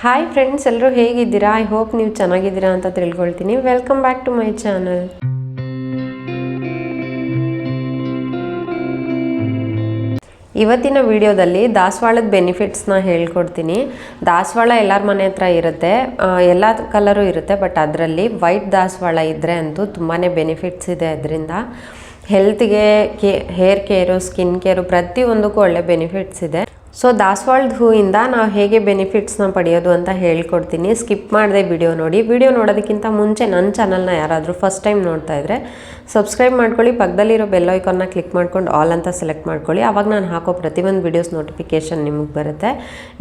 Hi friends ಎಲ್ಲರೂ ಹೇಗಿದ್ದೀರಾ? I hope ನೀವು ಚೆನ್ನಾಗಿದ್ದೀರಾ ಅಂತ ತಿಳ್ಕೊಳ್ತೀನಿ. Welcome back to my channel ಇವತ್ತಿನ ವಿಡಿಯೋದಲ್ಲಿ ದಾಸವಾಳದ ಬೆನಿಫಿಟ್ಸ್ನ ಹೇಳ್ಕೊಡ್ತೀನಿ. ದಾಸವಾಳ ಎಲ್ಲರ ಮನೆ ಹತ್ರ ಇರುತ್ತೆ. ಎಲ್ಲ ಕಲರು ಇರುತ್ತೆ ಬಟ್ ಅದರಲ್ಲಿ ವೈಟ್ ದಾಸವಾಳ ಇದ್ದರೆ ಅಂತೂ ತುಂಬಾ ಬೆನಿಫಿಟ್ಸ್ ಇದೆ ಅದರಿಂದ. ಹೆಲ್ತ್ಗೆ ಕೇ ಹೇರ್ ಕೇರು ಸ್ಕಿನ್ ಕೇರು ಪ್ರತಿಯೊಂದಕ್ಕೂ ಒಳ್ಳೆ ಬೆನಿಫಿಟ್ಸ್ ಇದೆ. ಸೊ ದಾಸವಾಳದ ಹೂವಿಂದ ನಾವು ಹೇಗೆ ಬೆನಿಫಿಟ್ಸ್ನ ಪಡೆಯೋದು ಅಂತ ಹೇಳ್ಕೊಡ್ತೀನಿ. ಸ್ಕಿಪ್ ಮಾಡದೆ ವಿಡಿಯೋ ನೋಡಿ. ವಿಡಿಯೋ ನೋಡೋದಕ್ಕಿಂತ ಮುಂಚೆ ನನ್ನ ಚಾನಲ್ನ ಯಾರಾದರೂ ಫಸ್ಟ್ ಟೈಮ್ ನೋಡ್ತಾ ಇದ್ದರೆ ಸಬ್ಸ್ಕ್ರೈಬ್ ಮಾಡ್ಕೊಳ್ಳಿ. ಪಕ್ಕದಲ್ಲಿರೋ ಬೆಲ್ ಐಕಾನ್ನ ಕ್ಲಿಕ್ ಮಾಡ್ಕೊಂಡು ಆಲ್ ಅಂತ ಸೆಲೆಕ್ಟ್ ಮಾಡ್ಕೊಳ್ಳಿ. ಆವಾಗ ನಾನು ಹಾಕೋ ಪ್ರತಿಯೊಂದು ವಿಡಿಯೋಸ್ ನೋಟಿಫಿಕೇಷನ್ ನಿಮಗೆ ಬರುತ್ತೆ.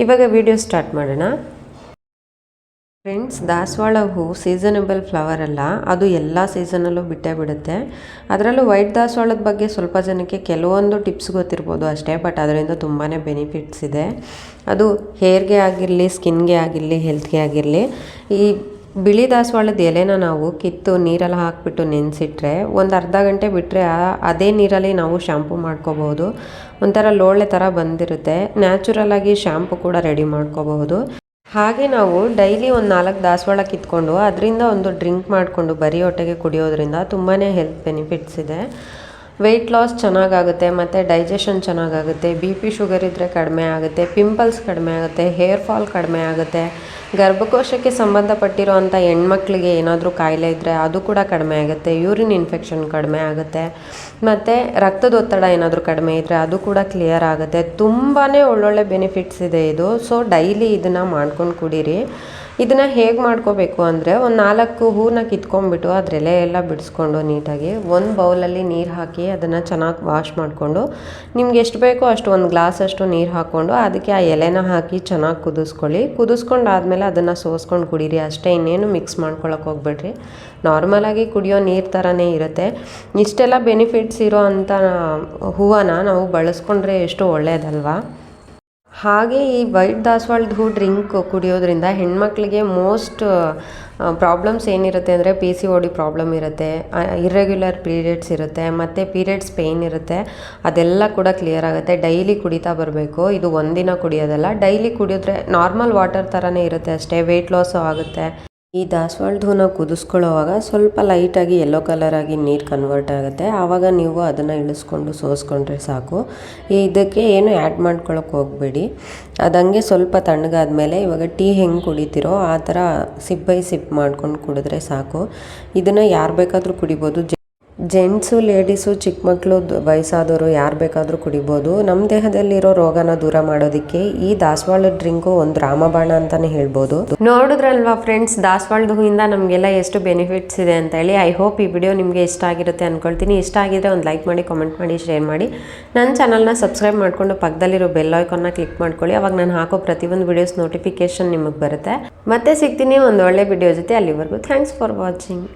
ಇವಾಗ ವಿಡಿಯೋ ಸ್ಟಾರ್ಟ್ ಮಾಡೋಣ. ಫ್ರೆಂಡ್ಸ್ ದಾಸವಾಳ ಹೂ ಸೀಸನಬಲ್ ಫ್ಲವರ್ ಅಲ್ಲ. ಅದು ಎಲ್ಲ ಸೀಸನಲ್ಲೂ ಬಿಟ್ಟೇ ಬಿಡುತ್ತೆ. ಅದರಲ್ಲೂ ವೈಟ್ ದಾಸವಾಳದ ಬಗ್ಗೆ ಸ್ವಲ್ಪ ಜನಕ್ಕೆ ಕೆಲವೊಂದು ಟಿಪ್ಸ್ ಗೊತ್ತಿರ್ಬೋದು ಅಷ್ಟೇ ಬಟ್ ಅದರಿಂದ ತುಂಬಾ ಬೆನಿಫಿಟ್ಸ್ ಇದೆ. ಅದು ಹೇರ್ಗೆ ಆಗಿರಲಿ ಸ್ಕಿನ್ಗೆ ಆಗಿರಲಿ ಹೆಲ್ತ್ಗೆ ಆಗಿರಲಿ, ಈ ಬಿಳಿ ದಾಸವಾಳದ ಎಲೆನ ನಾವು ಕಿತ್ತು ನೀರಲ್ಲಿ ಹಾಕಿಬಿಟ್ಟು ನೆನೆಸಿಟ್ರೆ, ಒಂದು ಅರ್ಧ ಗಂಟೆ ಬಿಟ್ಟರೆ ಅದೇ ನೀರಲ್ಲಿ ನಾವು ಶ್ಯಾಂಪು ಮಾಡ್ಕೋಬಹುದು. ಒಂಥರ ಲೋಳೆ ಥರ ಬಂದಿರುತ್ತೆ. ನ್ಯಾಚುರಲ್ ಆಗಿ ಶ್ಯಾಂಪು ಕೂಡ ರೆಡಿ ಮಾಡ್ಕೋಬಹುದು. ಹಾಗೆ ನಾವು ಡೈಲಿ ಒಂದು ನಾಲ್ಕು ದಾಸವಾಳ ಕಿತ್ಕೊಂಡು, ಅದರಿಂದ ಒಂದು ಡ್ರಿಂಕ್ ಮಾಡಿಕೊಂಡು ಬರೀ ಹೊಟ್ಟೆಗೆ ಕುಡಿಯೋದ್ರಿಂದ ತುಂಬಾ ಹೆಲ್ತ್ ಬೆನಿಫಿಟ್ಸ್ ಇದೆ. ವೆಯ್ಟ್ ಲಾಸ್ ಚೆನ್ನಾಗಾಗುತ್ತೆ, ಮತ್ತು ಡೈಜೆಷನ್ ಚೆನ್ನಾಗಾಗುತ್ತೆ ಬಿ ಪಿ ಶುಗರ್ ಇದ್ದರೆ ಕಡಿಮೆ ಆಗುತ್ತೆ ಪಿಂಪಲ್ಸ್ ಕಡಿಮೆ ಆಗುತ್ತೆ ಹೇರ್ ಫಾಲ್ ಕಡಿಮೆ ಆಗುತ್ತೆ, ಗರ್ಭಕೋಶಕ್ಕೆ ಸಂಬಂಧಪಟ್ಟಿರೋ ಅಂಥ ಹೆಣ್ಮಕ್ಳಿಗೆ ಏನಾದರೂ ಕಾಯಿಲೆ ಇದ್ದರೆ ಅದು ಕೂಡ ಕಡಿಮೆ ಆಗುತ್ತೆ ಯೂರಿನ್ ಇನ್ಫೆಕ್ಷನ್ ಕಡಿಮೆ ಆಗುತ್ತೆ, ಮತ್ತು ರಕ್ತದೊತ್ತಡ ಏನಾದರೂ ಕಡಿಮೆ ಇದ್ದರೆ ಅದು ಕೂಡ ಕ್ಲಿಯರ್ ಆಗುತ್ತೆ. ತುಂಬಾ ಒಳ್ಳೊಳ್ಳೆ ಬೆನಿಫಿಟ್ಸ್ ಇದೆ ಇದು. ಸೊ ಡೈಲಿ ಇದನ್ನು ಮಾಡ್ಕೊಂಡು ಕುಡೀರಿ. ಇದನ್ನು ಹೇಗೆ ಮಾಡ್ಕೋಬೇಕು ಅಂದರೆ ಒಂದು ನಾಲ್ಕು ಹೂನ ಕಿತ್ಕೊಂಡ್ಬಿಟ್ಟು ಅದರಲ್ಲೇ ಎಲೆ ಎಲ್ಲ ಬಿಡಿಸ್ಕೊಂಡು ನೀಟಾಗಿ ಒಂದು ಬೌಲಲ್ಲಿ ನೀರು ಹಾಕಿ ಅದನ್ನು ಚೆನ್ನಾಗಿ ವಾಶ್ ಮಾಡಿಕೊಂಡು, ನಿಮ್ಗೆ ಎಷ್ಟು ಬೇಕೋ ಅಷ್ಟು ಒಂದು ಗ್ಲಾಸ್ ಅಷ್ಟು ನೀರು ಹಾಕ್ಕೊಂಡು ಅದಕ್ಕೆ ಆ ಎಲೆನ ಹಾಕಿ ಚೆನ್ನಾಗಿ ಕುದಿಸ್ಕೊಳ್ಳಿ. ಕುದಿಸ್ಕೊಂಡು ಆದಮೇಲೆ ಅದನ್ನು ಸೋಸ್ಕೊಂಡು ಕುಡೀರಿ. ಅಷ್ಟೇ ಇನ್ನೇನು ಮಿಕ್ಸ್ ಮಾಡ್ಕೊಳಕ್ಕೆ ಹೋಗ್ಬೇಡ್ರಿ. ನಾರ್ಮಲಾಗಿ ಕುಡಿಯೋ ನೀರು ಥರನೇ ಇರುತ್ತೆ. ಇಷ್ಟೆಲ್ಲ ಬೆನಿಫಿಟ್ಸ್ ಇರೋ ಅಂಥ ಹೂವನ್ನ ನಾವು ಬಳಸ್ಕೊಂಡ್ರೆ ಎಷ್ಟು ಒಳ್ಳೆಯದಲ್ವಾ ಹಾಗೆ ಈ ವೈಟ್ ದಾಸವಾಳದ ಹೂ ಡ್ರಿಂಕ್ ಕುಡಿಯೋದ್ರಿಂದ ಹೆಣ್ಮಕ್ಳಿಗೆ ಮೋಸ್ಟ್ ಪ್ರಾಬ್ಲಮ್ಸ್ ಏನಿರುತ್ತೆ ಅಂದರೆ ಪಿ ಸಿ ಓ ಪ್ರಾಬ್ಲಮ್ ಇರುತ್ತೆ ಇರ್ರೆಗ್ಯುಲರ್ ಪೀರಿಯಡ್ಸ್ ಇರುತ್ತೆ, ಮತ್ತು ಪೀರಿಯಡ್ಸ್ ಪೇಯ್ನ್ ಇರುತ್ತೆ. ಅದೆಲ್ಲ ಕೂಡ ಕ್ಲಿಯರ್ ಆಗುತ್ತೆ. ಡೈಲಿ ಕುಡಿತಾ ಬರಬೇಕು. ಇದು ಒಂದಿನ ಕುಡಿಯೋದಲ್ಲ. ಡೈಲಿ ಕುಡಿಯೋದ್ರೆ ನಾರ್ಮಲ್ ವಾಟರ್ ಥರನೇ ಇರುತ್ತೆ ಅಷ್ಟೇ. ವೆಯ್ಟ್ ಲಾಸು ಆಗುತ್ತೆ. ಈ ದಾಸವಾಳದ ಹೂನ ಕುದಿಸ್ಕೊಳ್ಳೋವಾಗ ಸ್ವಲ್ಪ ಲೈಟಾಗಿ ಯೆಲ್ಲೋ ಕಲರ್ ಆಗಿ ನೀರು ಕನ್ವರ್ಟ್ ಆಗುತ್ತೆ. ಆವಾಗ ನೀವು ಅದನ್ನು ಇಳಿಸ್ಕೊಂಡು ಸೋಸ್ಕೊಂಡ್ರೆ ಸಾಕು. ಇದಕ್ಕೆ ಏನು ಆ್ಯಡ್ ಮಾಡ್ಕೊಳ್ಳೋಕೆ ಹೋಗಬೇಡಿ. ಅದಂಗೆ ಸ್ವಲ್ಪ ತಣ್ಣಗಾದ್ಮೇಲೆ ಇವಾಗ ಟೀ ಹೆಂಗೆ ಕುಡಿತೀರೋ ಆ ಥರ ಸಿಪ್ ಬೈ ಸಿಪ್ ಮಾಡ್ಕೊಂಡು ಕುಡಿದ್ರೆ ಸಾಕು. ಇದನ್ನು ಯಾರು ಬೇಕಾದರೂ ಕುಡಿಬೋದು. ಜೆಂಟ್ಸು, ಲೇಡೀಸು, ಚಿಕ್ಕ ಮಕ್ಕಳು ವಯಸ್ಸಾದವರು ಯಾರು ಬೇಕಾದರೂ ಕುಡಿಬೋದು. ನಮ್ಮ ದೇಹದಲ್ಲಿರೋ ರೋಗನ ದೂರ ಮಾಡೋದಕ್ಕೆ ಈ ದಾಸವಾಳದ ಡ್ರಿಂಕು ಒಂದು ರಾಮಬಾಣ ಅಂತಾನೆ ಹೇಳ್ಬೋದು. ನೋಡಿದ್ರಲ್ವಾ ಫ್ರೆಂಡ್ಸ್ ದಾಸವಾಳದ ಹೂವಿಂದ ನಮಗೆಲ್ಲ ಎಷ್ಟು ಬೆನಿಫಿಟ್ಸ್ ಇದೆ ಅಂತ ಹೇಳಿ, ಐ ಹೋಪ್ ಈ ವಿಡಿಯೋ ನಿಮಗೆ ಇಷ್ಟ ಆಗಿರುತ್ತೆ ಅನ್ಕೊಳ್ತೀನಿ. ಇಷ್ಟ ಆಗಿದ್ರೆ ಒಂದು ಲೈಕ್ ಮಾಡಿ, ಕಾಮೆಂಟ್ ಮಾಡಿ, ಶೇರ್ ಮಾಡಿ. ನನ್ನ ಚಾನಲ್ನ ಸಬ್ಸ್ಕ್ರೈಬ್ ಮಾಡಿಕೊಂಡು ಪಕ್ಕದಲ್ಲಿರೋ ಬೆಲ್ ಐಕಾನ್ನ ಕ್ಲಿಕ್ ಮಾಡ್ಕೊಳ್ಳಿ. ಅವಾಗ ನಾನು ಹಾಕೋ ಪ್ರತಿಯೊಂದು ವಿಡಿಯೋಸ್ ನೋಟಿಫಿಕೇಶನ್ ನಿಮಗೆ ಬರುತ್ತೆ. ಮತ್ತೆ ಸಿಗ್ತೀನಿ ಒಂದು ಒಳ್ಳೆ ವಿಡಿಯೋ ಜೊತೆ. ಅಲ್ಲಿವರೆಗೂ ಥ್ಯಾಂಕ್ಸ್ ಫಾರ್ ವಾಚಿಂಗ್.